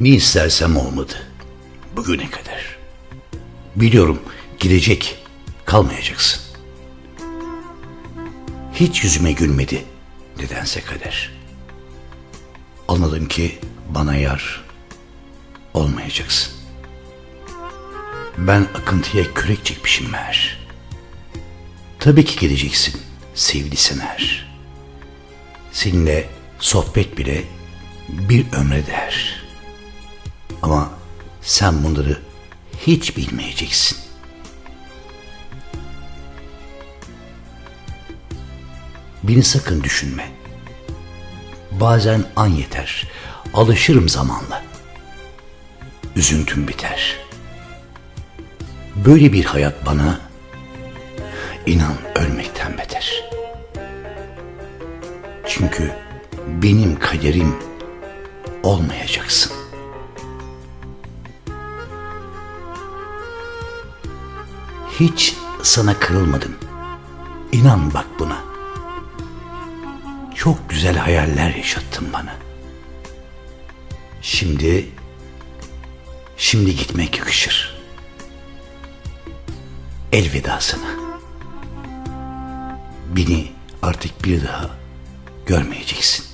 Ne istersem olmadı. Bugüne kadar. Biliyorum gidecek, kalmayacaksın. Hiç yüzüme gülmedi nedense kader. Anladım ki bana yar olmayacaksın. Ben akıntıya kürek çekmişim meğer. Tabii ki geleceksin sevgili Sener. Seninle sohbet bile bir ömre değer. Ama sen bunları hiç bilmeyeceksin. Beni sakın düşünme. Bazen an yeter. Alışırım zamanla. Üzüntüm biter. Böyle bir hayat bana inan ölmekten beter. Çünkü benim kaderim olmayacaksın. Hiç sana kırılmadım. İnan bak buna. Çok güzel hayaller yaşattın bana. Şimdi şimdi gitmek yakışır. Elveda sana. Beni artık bir daha görmeyeceksin.